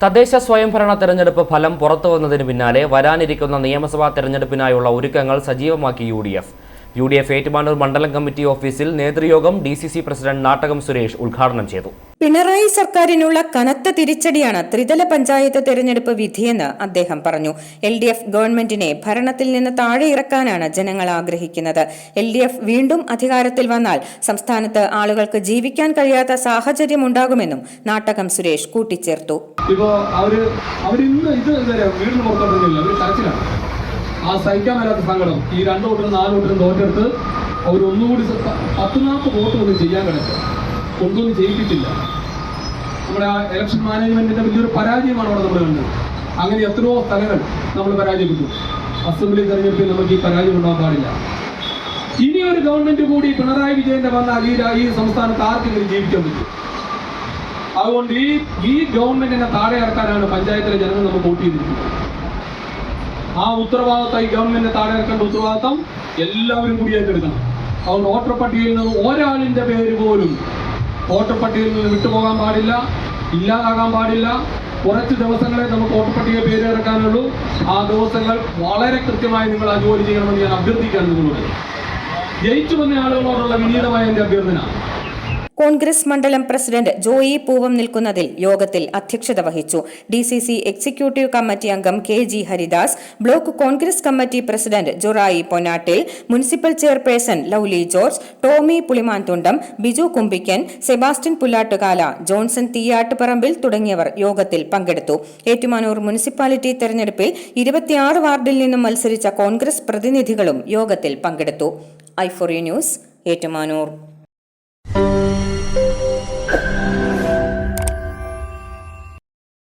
തദ്ദേശ സ്വയംഭരണ തെരഞ്ഞെടുപ്പ് ഫലം പുറത്തുവന്നതിന് പിന്നാലെ വരാനിരിക്കുന്ന നിയമസഭാ തെരഞ്ഞെടുപ്പിനായുള്ള ഒരുക്കങ്ങൾ സജീവമാക്കി U U D F Ettumanoor മണ്ഡലം കമ്മിറ്റി ഓഫീസിൽ നേതൃയോഗം D C C president Nattakom Suresh ഉദ്ഘാടനം ചെയ്തു. പിണറായി സർക്കാരിനുള്ള കനത്ത തിരിച്ചടിയാണ് ത്രിതല പഞ്ചായത്ത് തെരഞ്ഞെടുപ്പ് വിധിയെന്ന് അദ്ദേഹം പറഞ്ഞു. എൽ ഡി എഫ് ഗവൺമെന്റിനെ ഭരണത്തിൽ നിന്ന് താഴെ ഇറക്കാനാണ് ജനങ്ങൾ ആഗ്രഹിക്കുന്നത്. എൽ ഡി എഫ് വീണ്ടും അധികാരത്തിൽ വന്നാൽ സംസ്ഥാനത്ത് ആളുകൾക്ക് ജീവിക്കാൻ കഴിയാത്ത സാഹചര്യം ഉണ്ടാകുമെന്നും നാട്ടകം സുരേഷ് കൂട്ടിച്ചേർത്തു. ഇപ്പോ അവർ അവരിന്ന് ഇത് വീടിന് പുറത്തോട്ടില്ല അവർ കരച്ചിലാണ്. ആ സഹിക്കാൻ മേലാത്ത സങ്കടം. ഈ രണ്ട് വോട്ടിനും നാല് വോട്ടിനും തോറ്റെടുത്ത് അവർ ഒന്നുകൂടി പത്ത് നാൽപ്പത് വോട്ട് ഒന്നും ചെയ്യാൻ കിടക്കുക കൊണ്ടൊന്നും ചെയ്യിപ്പിച്ചില്ല നമ്മുടെ ആ ഇലക്ഷൻ മാനേജ്മെന്റിന്റെ വലിയൊരു പരാജയമാണ് അവിടെ നമ്മൾ കണ്ടത്. അങ്ങനെ എത്രയോ സ്ഥലങ്ങൾ നമ്മൾ പരാജയപ്പെട്ടു. അസംബ്ലി തെരഞ്ഞെടുപ്പിൽ നമുക്ക് ഈ പരാജയം ഉണ്ടാകാൻ പാടില്ല. ഇനി ഒരു ഗവൺമെന്റ് കൂടി പിണറായി വിജയന്റെ വന്നാൽ ഈ ഈ സംസ്ഥാനത്ത് ആർക്കെങ്കിലും ജീവിക്കാൻ പറ്റും? അതുകൊണ്ട് ഈ ഈ ഗവൺമെന്റിനെ താഴെ ഇറക്കാനാണ് പഞ്ചായത്തിലെ ജനങ്ങൾ നമുക്ക് വോട്ട് ചെയ്തിരിക്കുന്നത്. ആ ഉത്തരവാദിത്തം ഈ ഗവൺമെന്റിനെ താഴെ ഇറക്കേണ്ട ഉത്തരവാദിത്തം എല്ലാവരും കൂടി ഏറ്റെടുക്കണം അതുകൊണ്ട് വോട്ടർ പട്ടികയിൽ നിന്ന് ഒരാളിന്റെ പേര് പോലും വോട്ടർ പട്ടികയിൽ നിന്ന് വിട്ടുപോകാൻ പാടില്ല ഇല്ലാതാകാൻ പാടില്ല. കുറച്ച് ദിവസങ്ങളെ നമുക്ക് വോട്ടർ പട്ടിക പേര് ഇറക്കാനുള്ളൂ. ആ ദിവസങ്ങൾ വളരെ കൃത്യമായി നിങ്ങൾ ആ ജോലി ചെയ്യണമെന്ന് ഞാൻ അഭ്യർത്ഥിക്കാൻ നിങ്ങളോട്. ജയിച്ചു വന്ന ആളുകളോടുള്ള വിനീതമായ എന്റെ അഭ്യർത്ഥന. കോൺഗ്രസ് മണ്ഡലം പ്രസിഡന്റ് ജോയി പൂവം നിൽക്കുന്നതിൽ യോഗത്തിൽ അധ്യക്ഷത വഹിച്ചു. D C C executive committee അംഗം K G Haridas block Congress committee president Jorayi Ponnattil municipal chairperson Lovely George Tomy Pulimanthundam Biju Kumbikkan Sebastian Pullattukala Johnson Theeyattuparambil തുടങ്ങിയവർ യോഗത്തിൽ പങ്കെടുത്തു. ഏറ്റുമാനൂർ മുനിസിപ്പാലിറ്റി തെരഞ്ഞെടുപ്പിൽ ഇരുപത്തിയാറ് വാർഡിൽ നിന്നും മത്സരിച്ച കോൺഗ്രസ് പ്രതിനിധികളും യോഗത്തിൽ പങ്കെടുത്തു. ഐഫോറി ന്യൂസ് ഏറ്റുമാനൂർ.